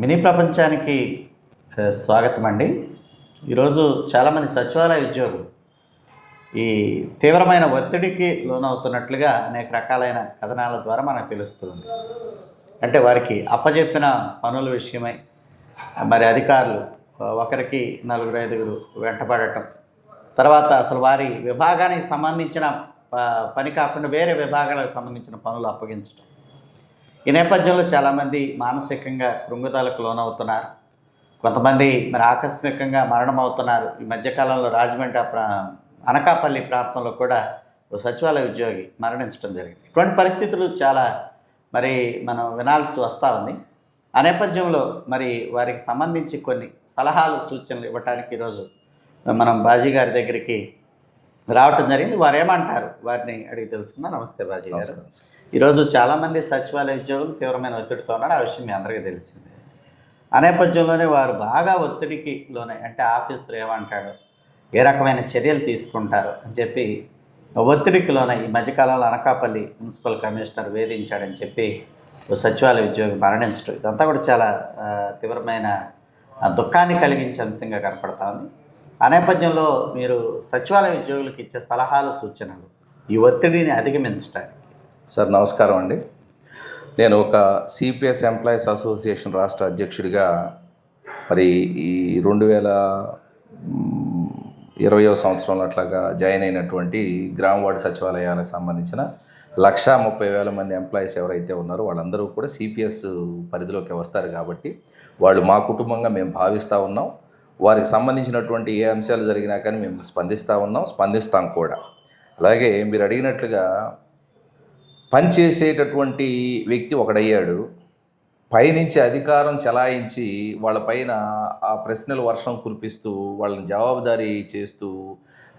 Mini ప్రపంచానికి స్వాగతం అండి. ఈరోజు చాలామంది సచివాలయ ఉద్యోగులు ఈ తీవ్రమైన ఒత్తిడికి లోనవుతున్నట్లుగా అనేక రకాలైన కథనాల ద్వారా మనకు తెలుస్తుంది. అంటే వారికి అప్పజెప్పిన పనుల విషయమై మరి అధికారులు ఒకరికి నలుగురు ఐదుగురు వెంటపడటం తర్వాత అసలు వారి విభాగానికి సంబంధించిన ప- పని కాకుండా వేరే విభాగాలకు సంబంధించిన పనులు అప్పగించడం ఈ నేపథ్యంలో చాలామంది మానసికంగా కృంగుదలకు లోనవుతున్నారు. కొంతమంది మరి ఆకస్మికంగా మరణం అవుతున్నారు ఈ మధ్యకాలంలో రాజమండ్రి ప్రా అనకాపల్లి ప్రాంతంలో కూడా ఓ సచివాలయ ఉద్యోగి మరణించడం జరిగింది. ఇటువంటి పరిస్థితులు చాలా మరి మనం వినాల్సి వస్తూ ఉంది. ఆ నేపథ్యంలో మరి వారికి సంబంధించి కొన్ని సలహాలు సూచనలు ఇవ్వటానికి ఈరోజు మనం బాజీ గారి దగ్గరికి రావటం జరిగింది. వారు ఏమంటారు వారిని అడిగి తెలుసుకుందాం. నమస్తే బాజీ గారు. ఈరోజు చాలామంది సచివాలయ ఉద్యోగులు తీవ్రమైన ఒత్తిడితో ఉన్నారు. ఆ విషయం మీ అందరికీ తెలిసిందే. ఆ నేపథ్యంలోనే వారు బాగా ఒత్తిడికి లోనే అంటే ఆఫీసర్ ఏమంటాడు ఏ రకమైన చర్యలు తీసుకుంటారు అని చెప్పి ఒత్తిడికి లోనే ఈ మధ్యకాలంలో అనకాపల్లి మున్సిపల్ కమిషనర్ వేధించాడని చెప్పి ఓ సచివాలయ ఉద్యోగి మరణించడం. ఇదంతా కూడా చాలా తీవ్రమైన దుఃఖాన్ని కలిగించే అంశంగా కనపడతా ఉంది. ఆ నేపథ్యంలో మీరు సచివాలయ ఉద్యోగులకు ఇచ్చే సలహాలు సూచనలు ఈ ఒత్తిడిని అధిగమించడానికి సార్ నమస్కారం అండి. నేను ఒక సిపిఎస్ ఎంప్లాయీస్ అసోసియేషన్ రాష్ట్ర అధ్యక్షుడిగా మరి ఈ రెండు వేల ఇరవయో సంవత్సరంలో అట్లాగా జాయిన్ అయినటువంటి గ్రామ వార్డు సచివాలయాలకు సంబంధించిన లక్షా ముప్పై వేల మంది ఎంప్లాయీస్ ఎవరైతే ఉన్నారో వాళ్ళందరూ కూడా సిపిఎస్ పరిధిలోకి వస్తారు కాబట్టి వాళ్ళు మా కుటుంబంగా మేము భావిస్తూ ఉన్నాం. వారికి సంబంధించినటువంటి ఏ అంశాలు జరిగినా కానీ మేము స్పందిస్తూ ఉన్నాం స్పందిస్తాం కూడా. అలాగే మీరు అడిగినట్లుగా పనిచేసేటటువంటి వ్యక్తి ఒకడయ్యాడు. పైనుంచి అధికారం చలాయించి వాళ్ళపైన ఆ ప్రశ్నలు వర్షం కురిపిస్తూ వాళ్ళని జవాబుదారీ చేస్తూ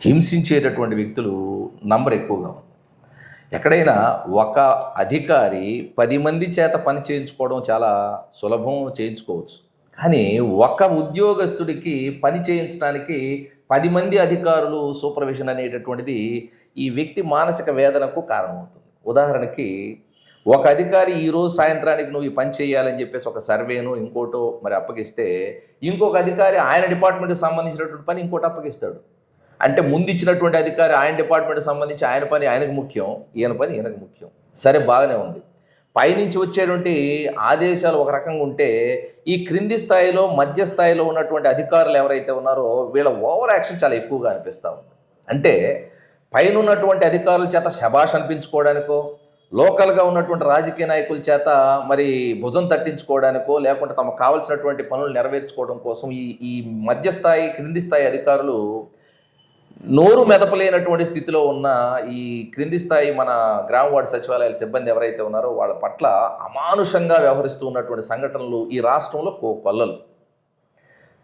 హింసించేటటువంటి వ్యక్తులు నంబర్ ఎక్కువగా ఉంది. ఎక్కడైనా ఒక అధికారి పది మంది చేత పని చేయించుకోవడం చాలా సులభం చేయించుకోవచ్చు. కానీ ఒక ఉద్యోగస్తుడికి పని చేయించడానికి పది మంది అధికారులు సూపర్విజన్ అనేటటువంటిది ఈ వ్యక్తి మానసిక వేదనకు కారణమవుతుంది. ఉదాహరణకి ఒక అధికారి ఈరోజు సాయంత్రానికి నువ్వు ఈ పని చేయాలని చెప్పేసి ఒక సర్వేను ఇంకోటో మరి అప్పగిస్తే ఇంకొక అధికారి ఆయన డిపార్ట్మెంట్కి సంబంధించినటువంటి పని ఇంకోటి అప్పగిస్తాడు. అంటే ముందు ఇచ్చినటువంటి అధికారి ఆయన డిపార్ట్మెంట్కి సంబంధించి ఆయన పని ఆయనకు ముఖ్యం ఈయన పని ఈయనకు ముఖ్యం. సరే బాగానే ఉంది. పైనుంచి వచ్చేటువంటి ఆదేశాలు ఒక రకంగా ఉంటే ఈ క్రింది స్థాయిలో మధ్య స్థాయిలో ఉన్నటువంటి అధికారులు ఎవరైతే ఉన్నారో వీళ్ళ ఓవర్ యాక్షన్ చాలా ఎక్కువగా అనిపిస్తూ ఉంది. అంటే పైన ఉన్నటువంటి అధికారుల చేత శబాష్ అనిపించుకోవడానికో లోకల్గా ఉన్నటువంటి రాజకీయ నాయకుల చేత మరి భుజం తట్టించుకోవడానికో లేకుంటే తమకు కావలసినటువంటి పనులు నెరవేర్చుకోవడం కోసం ఈ ఈ మధ్యస్థాయి క్రింది స్థాయి అధికారులు నోరు మెదపలేనటువంటి స్థితిలో ఉన్న ఈ క్రింది స్థాయి మన గ్రామ వార్డు సచివాలయాల సిబ్బంది ఎవరైతే ఉన్నారో వాళ్ళ పట్ల అమానుషంగా వ్యవహరిస్తూ ఉన్నటువంటి సంఘటనలు ఈ రాష్ట్రంలో కో కొల్లలు.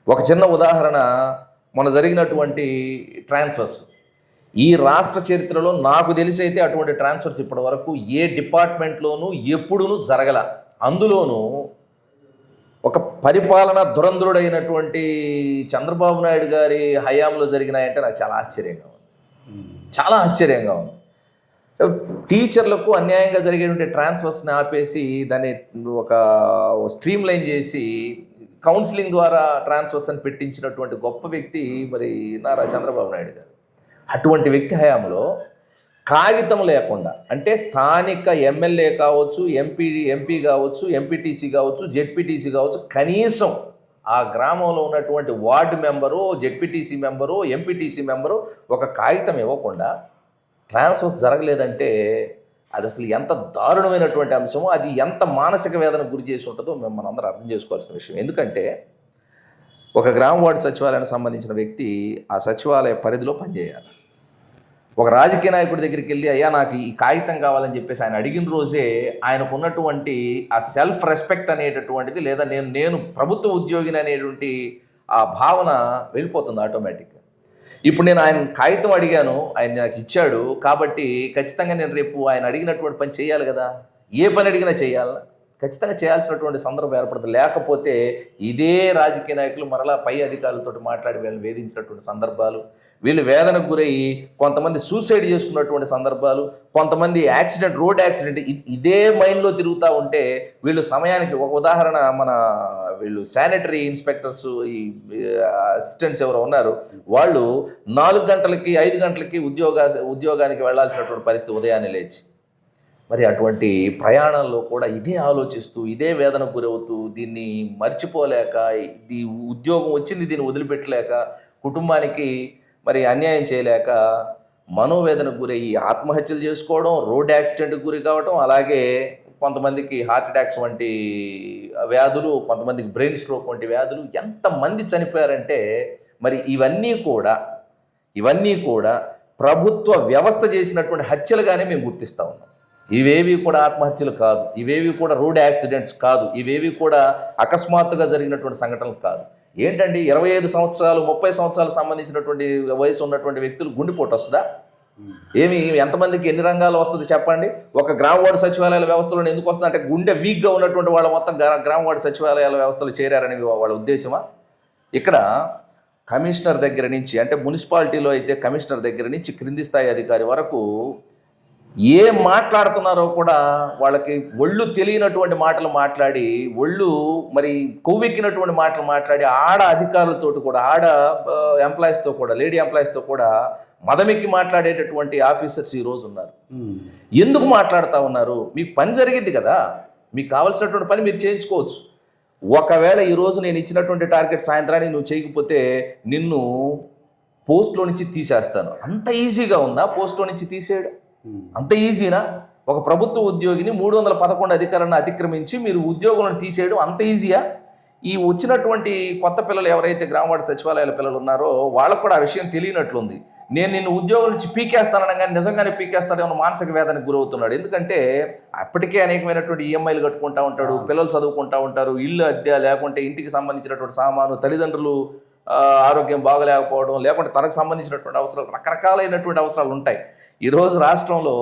ఒక చిన్న ఉదాహరణ మొన్న జరిగినటువంటి ట్రాన్స్ఫర్స్. ఈ రాష్ట్ర చరిత్రలో నాకు తెలిసి అయితే అటువంటి ట్రాన్స్ఫర్స్ ఇప్పటి వరకు ఏ డిపార్ట్మెంట్లోనూ ఎప్పుడూనూ జరగల. అందులోనూ ఒక పరిపాలన దురంధ్రుడైనటువంటి చంద్రబాబు నాయుడు గారి హయాంలో జరిగినాయంటే నాకు చాలా ఆశ్చర్యంగా ఉంది. చాలా ఆశ్చర్యంగా ఉంది. టీచర్లకు అన్యాయంగా జరిగేటువంటి ట్రాన్స్ఫర్స్ని ఆపేసి దాన్ని ఒక స్ట్రీమ్ లైన్ చేసి కౌన్సిలింగ్ ద్వారా ట్రాన్స్ఫర్స్ అని పెట్టించినటువంటి గొప్ప వ్యక్తి మరి నారా చంద్రబాబు నాయుడు గారు. అటువంటి వ్యక్తి హయాంలో కాగితం లేకుండా అంటే స్థానిక ఎమ్మెల్యే కావచ్చు ఎంపీ ఎంపీ కావచ్చు ఎంపీటీసీ కావచ్చు జెడ్పీటీసీ కావచ్చు కనీసం ఆ గ్రామంలో ఉన్నటువంటి ward member ZPTC member MPTC member ఒక కాగితం ఇవ్వకుండా ట్రాన్స్ఫర్స్ జరగలేదంటే అది అసలు ఎంత దారుణమైనటువంటి అంశమో అది ఎంత మానసిక వేదన గురి చేసి ఉంటుందో మేము అందరూ అర్థం చేసుకోవాల్సిన విషయం. ఎందుకంటే ఒక గ్రామ వార్డు సచివాలయానికి సంబంధించిన వ్యక్తి ఆ సచివాలయ పరిధిలో పనిచేయాలి. ఒక రాజకీయ నాయకుడి దగ్గరికి వెళ్ళి అయ్యా నాకు ఈ కాగితం కావాలని చెప్పేసి ఆయన అడిగిన రోజే ఆయనకు ఉన్నటువంటి ఆ సెల్ఫ్ రెస్పెక్ట్ అనేటటువంటిది లేదా నేను నేను ప్రభుత్వ ఉద్యోగిని అనేటువంటి ఆ భావన వెళ్ళిపోతుంది ఆటోమేటిక్గా ఇప్పుడు నేను ఆయన కాగితం అడిగాను ఆయన నాకు ఇచ్చాడు కాబట్టి ఖచ్చితంగా నేను రేపు ఆయన అడిగినటువంటి పని చేయాలి కదా. ఏ పని అడిగినా చేయాలా? ఖచ్చితంగా చేయాల్సినటువంటి సందర్భం ఏర్పడుతుంది. లేకపోతే ఇదే రాజకీయ నాయకులు మరలా పై అధికారులతో మాట్లాడి వీళ్ళని వేధించినటువంటి సందర్భాలు వీళ్ళు వేదనకు గురయ్యి కొంతమంది సూసైడ్ చేసుకున్నటువంటి సందర్భాలు కొంతమంది యాక్సిడెంట్ రోడ్ యాక్సిడెంట్ ఇ- ఇదే మైండ్లో తిరుగుతూ ఉంటే వీళ్ళు సమయానికి ఒక ఉదాహరణ మన వీళ్ళు శానిటరీ ఇన్స్పెక్టర్స్ ఈ అసిస్టెంట్స్ ఎవరో ఉన్నారు. వాళ్ళు నాలుగు గంటలకి ఐదు గంటలకి ఉద్యోగ ఉద్యోగానికి వెళ్ళాల్సినటువంటి పరిస్థితి ఉదయాన్నే లేచి. మరి అటువంటి ప్రయాణంలో కూడా ఇదే ఆలోచిస్తూ ఇదే వేదన గురవుతూ దీన్ని మర్చిపోలేక ఇది ఉద్యోగం వచ్చింది దీన్ని వదిలిపెట్టలేక కుటుంబానికి మరి అన్యాయం చేయలేక మనోవేదనకు గురయ్యి ఆత్మహత్యలు చేసుకోవడం రోడ్ యాక్సిడెంట్కి గురి కావడం అలాగే కొంతమందికి హార్ట్ అటాక్స్ వంటి వ్యాధులు కొంతమందికి బ్రెయిన్ స్ట్రోక్ వంటి వ్యాధులు ఎంతమంది చనిపోయారంటే మరి ఇవన్నీ కూడా ఇవన్నీ కూడా ప్రభుత్వ వ్యవస్థ చేసినటువంటి హత్యలుగానే మేము గుర్తిస్తూ ఉన్నాం. ఇవేవి కూడా ఆత్మహత్యలు కాదు. ఇవేవి కూడా రోడ్ యాక్సిడెంట్స్ కాదు. ఇవేవి కూడా అకస్మాత్తుగా జరిగినటువంటి సంఘటనలు కాదు. ఏంటండి? ఇరవై ఐదు సంవత్సరాలు ముప్పై సంవత్సరాలకు సంబంధించినటువంటి వయసు ఉన్నటువంటి వ్యక్తులు గుండెపోటు వస్తుందా? ఏమి? ఎంతమందికి ఎన్ని రంగాలు వస్తుంది చెప్పండి? ఒక గ్రామ వార్డు సచివాలయాల వ్యవస్థలో ఎందుకు వస్తుంది? అంటే గుండె వీక్గా ఉన్నటువంటి వాళ్ళ మొత్తం గ్రా- గ్రామ వార్డు సచివాలయాల వ్యవస్థలో చేరారని వాళ్ళ ఉద్దేశమా? ఇక్కడ కమిషనర్ దగ్గర నుంచి అంటే మున్సిపాలిటీలో అయితే కమిషనర్ దగ్గర నుంచి క్రింది స్థాయి అధికారి వరకు ఏం మాట్లాడుతున్నారో కూడా వాళ్ళకి ఒళ్ళు తెలియనటువంటి మాటలు మాట్లాడి ఒళ్ళు మరి కొవ్వెక్కినటువంటి మాటలు మాట్లాడి ఆడ అధికారులతో కూడా ఆడ ఎంప్లాయీస్తో కూడా లేడీ ఎంప్లాయీస్తో కూడా మదమెక్కి మాట్లాడేటటువంటి ఆఫీసర్స్ ఈరోజు ఉన్నారు. ఎందుకు మాట్లాడుతూ ఉన్నారు? మీకు పని జరిగింది కదా. మీకు కావాల్సినటువంటి పని మీరు చేయించుకోవచ్చు. ఒకవేళ ఈరోజు నేను ఇచ్చినటువంటి టార్గెట్ సాయంత్రానికి నువ్వు చేయకపోతే నిన్ను పోస్ట్లో నుంచి తీసేస్తాను. అంత ఈజీగా ఉందా? పోస్ట్లో నుంచి తీసేయడం? అంత ఈజీనా? ఒక ప్రభుత్వ ఉద్యోగిని మూడు వందల పదకొండు అధికారాన్ని అతిక్రమించి మీరు ఉద్యోగులను తీసేయడం అంత ఈజీయా? ఈ వచ్చినటువంటి కొత్త పిల్లలు ఎవరైతే గ్రామవాడ సచివాలయాల పిల్లలు ఉన్నారో వాళ్ళకు కూడా ఆ విషయం తెలియనట్లుంది. నేను నిన్ను ఉద్యోగం నుంచి పీకేస్తానని నిజంగానే పీకేస్తాడేమో మానసిక వేదనకు గురవుతున్నాడు. ఎందుకంటే అప్పటికే అనేకమైనటువంటి ఈఎంఐలు కట్టుకుంటా ఉంటాడు పిల్లలు చదువుకుంటా ఉంటారు ఇల్లు అద్దె లేకుంటే ఇంటికి సంబంధించినటువంటి సామాను తల్లిదండ్రులు ఆరోగ్యం బాగలేకపోవడం లేకుంటే తనకు సంబంధించినటువంటి అవసరాలు రకరకాలైనటువంటి అవసరాలు ఉంటాయి. ఈరోజు రాష్ట్రంలో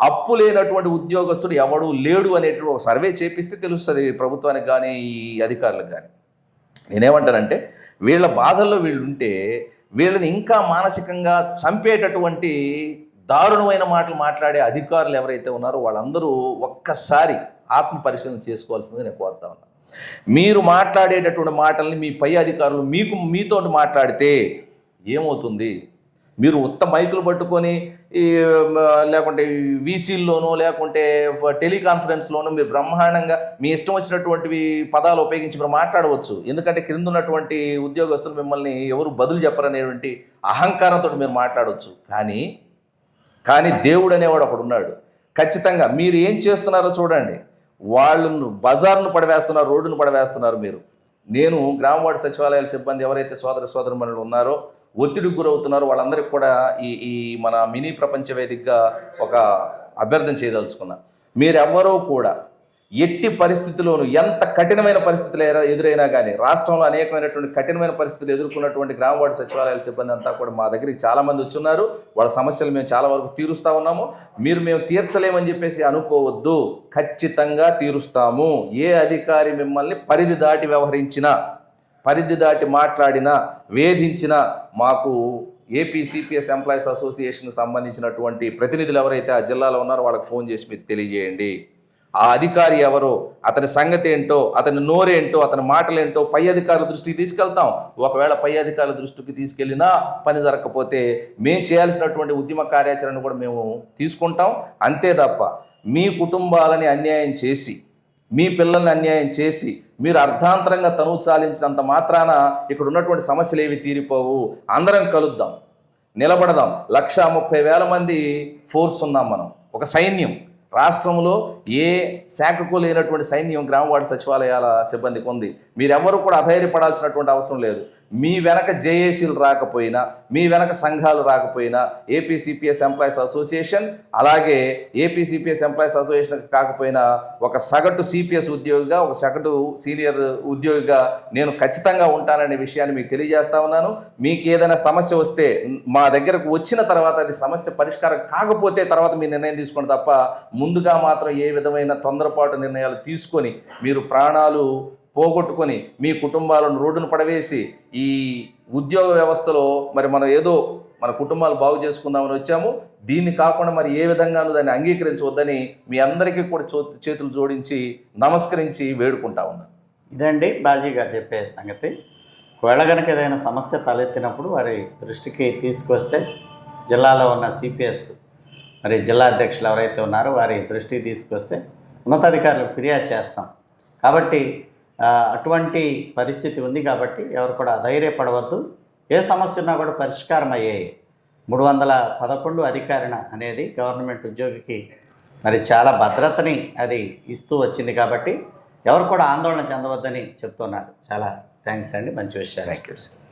అప్పు లేనటువంటి ఉద్యోగస్తుడు ఎవడు లేడు అనేటువంటి ఒక సర్వే చేపిస్తే తెలుస్తుంది ప్రభుత్వానికి కానీ ఈ అధికారులకు కానీ నేనేమంటానంటే వీళ్ళ బాధల్లో వీళ్ళు ఉంటే వీళ్ళని ఇంకా మానసికంగా చంపేటటువంటి దారుణమైన మాటలు మాట్లాడే అధికారులు ఎవరైతే ఉన్నారో వాళ్ళందరూ ఒక్కసారి ఆత్మ పరిశీలన చేసుకోవాల్సిందిగా నేను కోరుతా ఉన్నాను మీరు మాట్లాడేటటువంటి మాటల్ని మీ పై అధికారులు మీకు మీతో మాట్లాడితే ఏమవుతుంది? మీరు ఉత్త మైకులు పట్టుకొని ఈ లేకుంటే వీసీల్లోనో లేకుంటే టెలికాన్ఫరెన్స్లోనో మీరు బ్రహ్మాండంగా మీ ఇష్టం వచ్చినటువంటివి పదాలు ఉపయోగించి మీరు మాట్లాడవచ్చు. ఎందుకంటే క్రింద ఉన్నటువంటి ఉద్యోగస్తులు మిమ్మల్ని ఎవరు బదులు చెప్పరనేటువంటి అహంకారంతో మీరు మాట్లాడవచ్చు. కానీ కానీ దేవుడు అనేవాడు ఒకడు ఉన్నాడు. ఖచ్చితంగా మీరు ఏం చేస్తున్నారో చూడండి. వాళ్ళను బజార్ను పడవేస్తున్నారు రోడ్డును పడవేస్తున్నారు మీరు. నేను గ్రామ వార్డు సచివాలయాల సిబ్బంది ఎవరైతే సోదర సోదరుమణులు ఉన్నారో ఒత్తిడికి గురవుతున్నారు. వాళ్ళందరికీ కూడా ఈ ఈ మన మినీ ప్రపంచ వేదికగా ఒక అభ్యర్థన చేయదలుచుకున్నా. మీరెవ్వరూ కూడా ఎట్టి పరిస్థితుల్లోనూ ఎంత కఠినమైన పరిస్థితులు ఎదురైనా కానీ రాష్ట్రంలో అనేకమైనటువంటి కఠినమైన పరిస్థితులు ఎదుర్కొన్నటువంటి గ్రామ వార్డు సచివాలయాల సిబ్బంది అంతా కూడా మా దగ్గరికి చాలామంది వచ్చున్నారు. వాళ్ళ సమస్యలు మేము చాలా వరకు తీరుస్తూ ఉన్నాము. మీరు మేము తీర్చలేమని చెప్పేసి అనుకోవద్దు. ఖచ్చితంగా తీరుస్తాము. ఏ అధికారి మిమ్మల్ని పరిధి దాటి వ్యవహరించినా పరిధి దాటి మాట్లాడినా వేధించినా మాకు ఏపీ సిపిఎస్ ఎంప్లాయీస్ అసోసియేషన్కి సంబంధించినటువంటి ప్రతినిధులు ఎవరైతే ఆ జిల్లాలో ఉన్నారో వాళ్ళకి ఫోన్ చేసి మీరు తెలియజేయండి. ఆ అధికారి ఎవరో అతని సంగతి ఏంటో అతని నోరేంటో అతని మాటలేంటో పై అధికారుల దృష్టికి తీసుకెళ్తాం. ఒకవేళ పై అధికారుల దృష్టికి తీసుకెళ్ళినా పని జరగకపోతే మేము చేయాల్సినటువంటి ఉద్యమ కార్యాచరణ కూడా మేము తీసుకుంటాం. అంతే తప్ప మీ కుటుంబాలని అన్యాయం చేసి మీ పిల్లల్ని అన్యాయం చేసి మీరు అర్ధాంతరంగా తనువు చాలించినంత మాత్రాన ఇక్కడ ఉన్నటువంటి సమస్యలు ఏవి తీరిపోవు? అందరం కలుద్దాం. నిలబడదాం. లక్షా ముప్పై వేల మంది ఫోర్స్ ఉన్నాం మనం. ఒక సైన్యం. రాష్ట్రంలో ఏ శాఖకు లేనటువంటి సైన్యం గ్రామవాడి సచివాలయాల సిబ్బందికి ఉంది. మీరెవరు కూడా అధైర్యపడాల్సినటువంటి అవసరం లేదు. మీ వెనక జేఏసీలు రాకపోయినా మీ వెనక సంఘాలు రాకపోయినా ఏపీసీపీఎస్ ఎంప్లాయీస్ అసోసియేషన్ అలాగే ఏపీసీపీఎస్ ఎంప్లాయీస్ అసోసియేషన్ కాకపోయినా ఒక సగటు సిపిఎస్ ఉద్యోగిగా ఒక సగటు సీనియర్ ఉద్యోగిగా నేను ఖచ్చితంగా ఉంటాననే విషయాన్ని మీకు తెలియజేస్తా ఉన్నాను. మీకు ఏదైనా సమస్య వస్తే మా దగ్గరకు వచ్చిన తర్వాత అది సమస్య పరిష్కారం కాకపోతే తర్వాత మీ నిర్ణయం తీసుకోండి తప్ప ముందుగా మాత్రం ఏ విధమైన తొందరపాటు నిర్ణయాలు తీసుకొని మీరు ప్రాణాలు పోగొట్టుకొని మీ కుటుంబాలను రోడ్డును పడవేసి ఈ ఉద్యోగ వ్యవస్థలో మరి మనం ఏదో మన కుటుంబాలు బాగు చేసుకుందామని వచ్చాము. దీన్ని కాకుండా మరి ఏ విధంగానూ దాన్ని అంగీకరించవద్దని మీ అందరికీ కూడా చో చేతులు జోడించి నమస్కరించి వేడుకుంటా ఉన్నాను ఇదండి బాజీ గారు చెప్పే సంగతి. ఒకవేళ కనుక ఏదైనా సమస్య తలెత్తినప్పుడు వారి దృష్టికి తీసుకొస్తే జిల్లాలో ఉన్న సిపిఎస్ మరి జిల్లా అధ్యక్షులు ఎవరైతే ఉన్నారో వారి దృష్టికి తీసుకొస్తే ఉన్నతాధికారులకు ఫిర్యాదు చేస్తాం. కాబట్టి అటువంటి పరిస్థితి ఉంది కాబట్టి ఎవరు కూడా ధైర్యపడవద్దు. ఏ సమస్య ఉన్నా కూడా పరిష్కారం అయ్యాయి. మూడు వందల పదకొండు అధికారిణ అనేది గవర్నమెంట్ ఉద్యోగికి మరి చాలా భద్రతని అది ఇస్తూ వచ్చింది కాబట్టి ఎవరు కూడా ఆందోళన చెందవద్దని చెప్తున్నారు. చాలా థ్యాంక్స్ అండి. మంచి విషయం థ్యాంక్ యూ సార్.